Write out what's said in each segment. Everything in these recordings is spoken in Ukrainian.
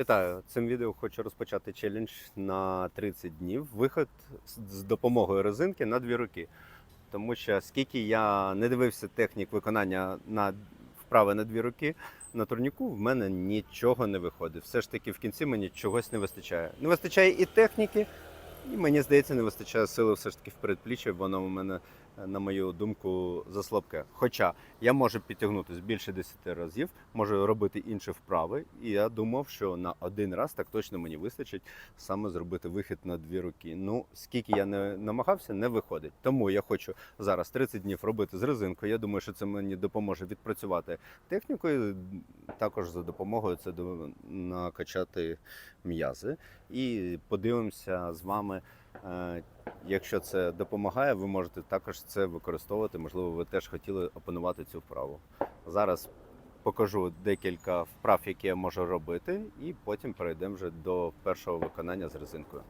Вітаю! Цим відео хочу розпочати челендж на 30 днів. Виход з- допомогою резинки на дві руки. Тому що скільки я не дивився технік виконання на вправи на дві руки, на турніку в мене нічого не виходить. Все ж таки в кінці мені чогось не вистачає. Не вистачає і техніки, і мені здається, не вистачає сили все ж таки в передпліччі, воно у мене, е, на мою думку, заслабке. Хоча я можу підтягнутися більше 10 разів, можу робити інші вправи, і я думав, що на один раз так точно мені вистачить саме зробити вихід на дві руки. Ну, скільки я не намагався, не виходить. Тому я хочу зараз 30 днів робити з резинкою. Я думаю, що це мені допоможе відпрацювати технікою. Також за допомогою це накачати м'язи. І подивимося з вами. Е, Якщо це допомагає, ви можете також це використовувати. Можливо, ви теж хотіли опанувати цю вправу. Зараз покажу декілька вправ, які я можу робити, і потім перейдемо вже до першого виконання з резинкою.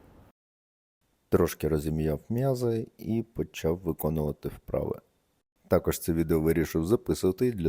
Трошки розім'яв м'язи і почав виконувати вправи. Також це відео вирішив записувати для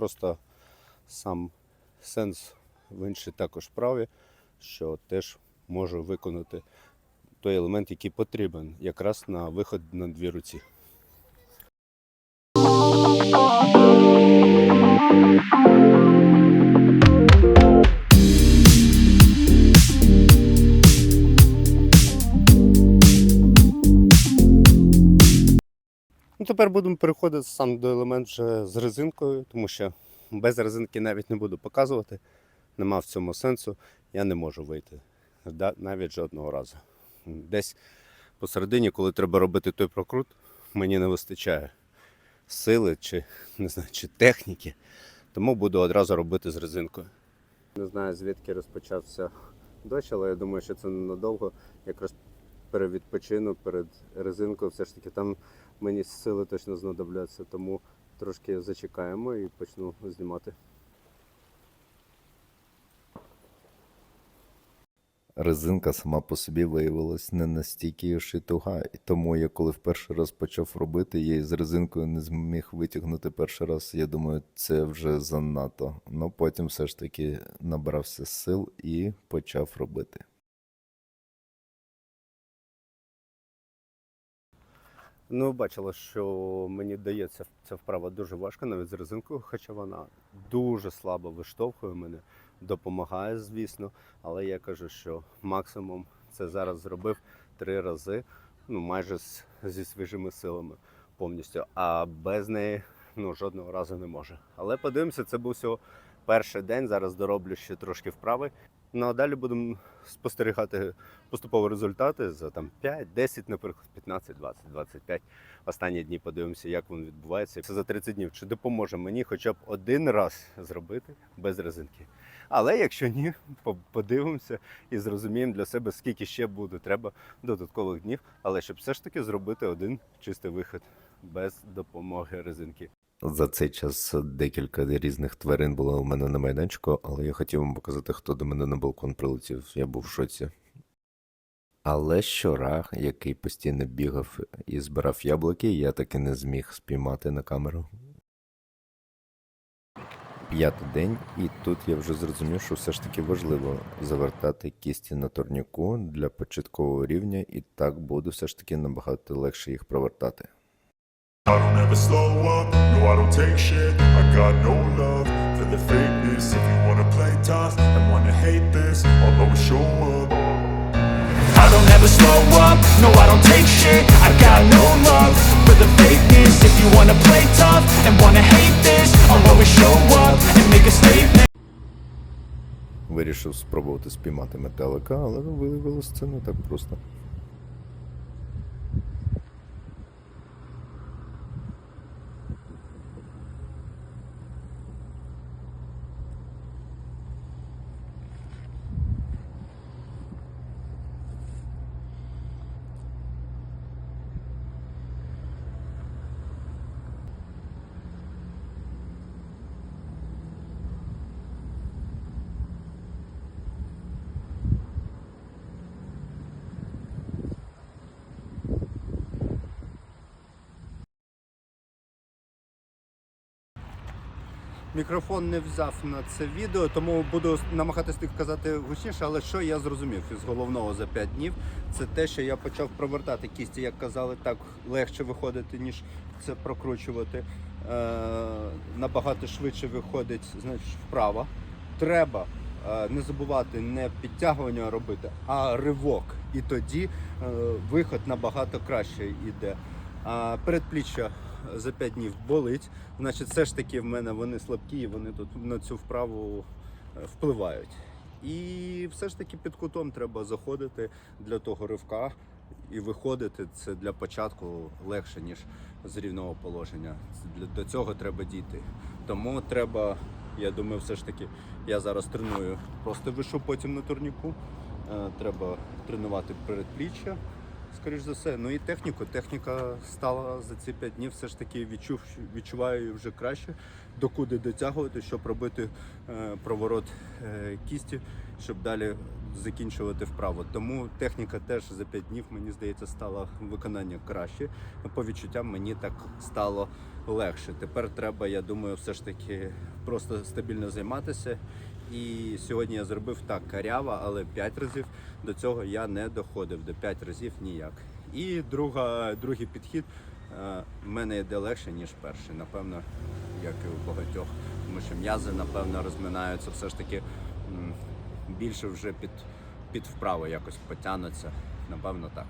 Просто сам сенс в іншій також праві, що теж можу виконати той елемент, який потрібен якраз на виход на дві руці. Ну, тепер будемо переходити сам до елемент вже з резинкою, тому що без резинки навіть не буду показувати. Нема в цьому сенсу. Я не можу вийти навіть жодного разу. Десь посередині, коли треба робити той прокрут, мені не вистачає сили чи не знаю, чи техніки. Тому буду одразу робити з резинкою. Не знаю, звідки розпочався дощ, але я думаю, що це ненадовго. Якраз перевідпочину перед резинкою. Все ж таки там мені сили точно знадобляться, тому трошки зачекаємо і почну знімати. резинка сама по собі виявилась не настільки уж і тому я коли вперше раз почав робити, я із резинкою не зміг витягнути перший раз. Я думаю, це вже занадто. Ну потім все ж таки набрався сил і почав робити. Ну, ви бачили, що мені дається ця вправа дуже важко, навіть з резинкою, хоча вона дуже слабо виштовхує мене, допомагає, звісно. Але я кажу, що максимум це зараз зробив три рази, ну майже з, зі свіжими силами повністю. А без неї ну, жодного разу не може. Але подивимося, це був всього перший день. Зараз дороблю ще трошки вправи. Ну а далі будемо спостерігати поступові результати за там 5, 10, наприклад, 15, 20, 25. Останні дні подивимося, як воно відбувається. Це за 30 днів. Чи допоможе мені хоча б один раз зробити без резинки. Але якщо ні, подивимося і зрозуміємо для себе, скільки ще буде треба додаткових днів, але щоб все ж таки зробити один чистий вихід без допомоги резинки. За цей час декілька різних тварин було у мене на майданчику, але я хотів вам показати, хто до мене на балкон прилетів. Я був в шоці. Але щора, який постійно бігав і збирав яблуки, я таки не зміг спіймати на камеру. П'ятий день, і тут я вже зрозумів, що все ж таки важливо завертати кісті на турніку для початкового рівня, і так буде все ж таки набагато легше їх провертати. I don't ever slow up, no I don't take shit I got no love for the fakeness If you wanna play tough and wanna hate this I'll always show up I don't ever slow up, no I don't take shit I got no love for the fakeness If you wanna play tough and wanna hate this I'll always show up and make a statement вирішив спробувати спіймати метелика, але виявилось це не так просто. Мікрофон не взяв на це відео, тому буду намагатись так казати гучніше, але що я зрозумів із головного за 5 днів, це те, що я почав провертати кісті, як казали, так легше виходити, ніж це прокручувати. Е, набагато швидше виходить значить, вправо. Треба е, не забувати не підтягування робити, а ривок. І тоді е, виход набагато краще йде. А передпліччя за 5 днів болить. Значить, все ж таки в мене вони слабкі, і вони тут на цю вправу е, впливають. І все ж таки під кутом треба заходити для того ривка і виходити. Це для початку легше, ніж з рівного положення. До цього треба дійти. Тому треба, я думаю, все ж таки, я зараз треную просто вишу потім на турніку. Е, Треба тренувати передпліччя, скоріш за все. Ну і техніку. Техніка стала за ці 5 днів, все ж таки відчув, відчуваю її вже краще, докуди дотягувати, щоб робити е, проворот е, кісті, щоб далі закінчувати вправо. Тому техніка теж за 5 днів, мені здається, стала виконання краще. По відчуттям мені так стало легше. Тепер треба, я думаю, все ж таки просто стабільно займатися. І сьогодні я зробив так каряво, але 5 разів до цього я не доходив, до 5 разів ніяк. І друга, другий підхід е, в мене йде легше, ніж перший. Напевно, як і у багатьох. Тому що м'язи, напевно, розминаються все ж таки більше вже під, під вправо якось потягнуться. Напевно, так.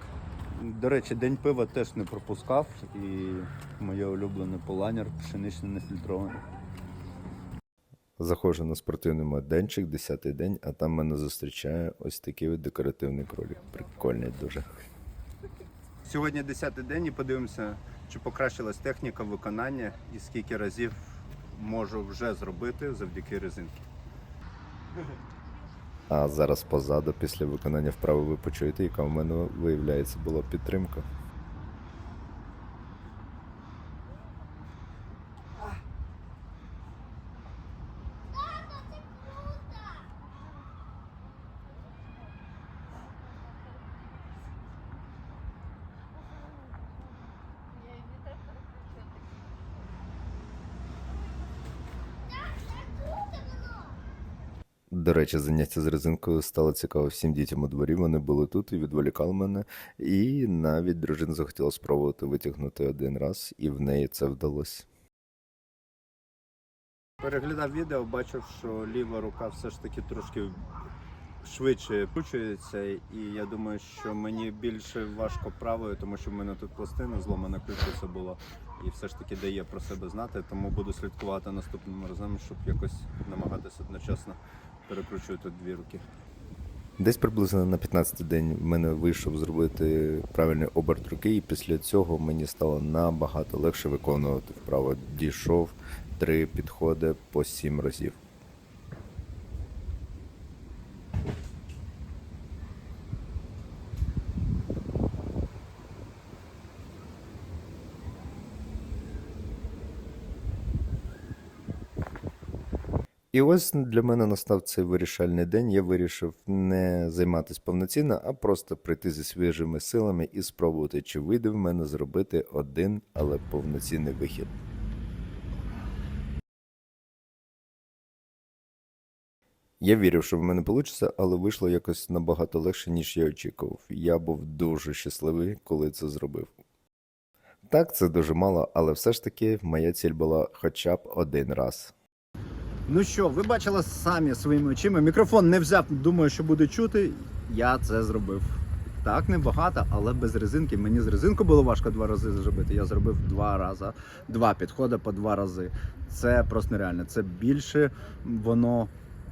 До речі, день пива теж не пропускав, і моє улюблене поланір пшеничне нефільтроване. Заходжу на спортивний майданчик, 10-й день, а там мене зустрічає ось такий от декоративний кролик. Прикольний дуже. Сьогодні 10-й день і подивимося, чи покращилась техніка виконання і скільки разів можу вже зробити завдяки резинки. А зараз позаду, після виконання вправи, ви почуєте, яка в мене виявляється була підтримка. До речі, заняття з резинкою стало цікаво всім дітям у дворі. Вони були тут і відволікали мене. І навіть дружина захотіла спробувати витягнути один раз, і в неї це вдалося. Переглядав відео, бачив, що ліва рука все ж таки трошки швидше кручується, і я думаю, що мені більше важко правою, тому що в мене тут пластина зломана ключиця була, і все ж таки дає про себе знати, тому буду слідкувати наступним разом, щоб якось намагатися одночасно перекручувати дві руки. Десь приблизно на 15-й день в мене вийшов зробити правильний оберт руки, і після цього мені стало набагато легше виконувати вправо. Дійшов три підходи по сім разів. І ось для мене настав цей вирішальний день. Я вирішив не займатися повноцінно, а просто прийти зі свіжими силами і спробувати, чи вийде в мене зробити один, але повноцінний вихід. Я вірив, що в мене вийде, але вийшло якось набагато легше, ніж я очікував. Я був дуже щасливий, коли це зробив. Так, це дуже мало, але все ж таки моя ціль була хоча б один раз. Ну що, ви бачили самі своїми очима. Мікрофон не взяв, думаю, що буде чути. Я це зробив. Так, небагато, але без резинки. Мені з резинкою було важко два рази зробити. Я зробив два рази, два підходи по два рази. Це просто нереально. Це більше воно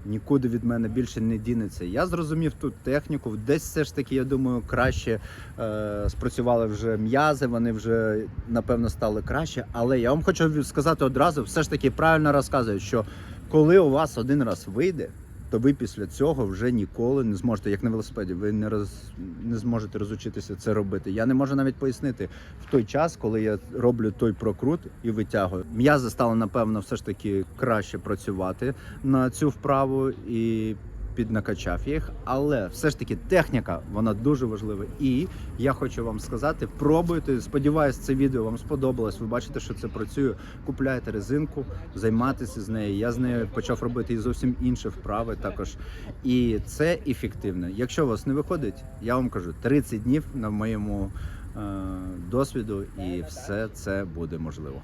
нікуди від мене більше не дінеться. Я зрозумів тут техніку. Десь все ж таки, я думаю, краще е, спрацювали вже м'язи, вони вже напевно стали краще. Але я вам хочу сказати одразу, все ж таки правильно розказують, що коли у вас один раз вийде, то ви після цього вже ніколи не зможете, як на велосипеді, ви не роз не зможете розучитися це робити. Я не можу навіть пояснити в той час, коли я роблю той прокрут і витягую. М'язи стали напевно все ж таки краще працювати на цю вправу і піднакачав їх, але все ж таки техніка вона дуже важлива. І я хочу вам сказати: пробуйте. Сподіваюсь, це відео вам сподобалось. Ви бачите, що це працює. Купляйте резинку, займайтеся з нею. Я з нею почав робити і зовсім інші вправи також. І це ефективно. Якщо у вас не виходить, я вам кажу 30 днів на моєму е, досвіду, і все це буде можливо.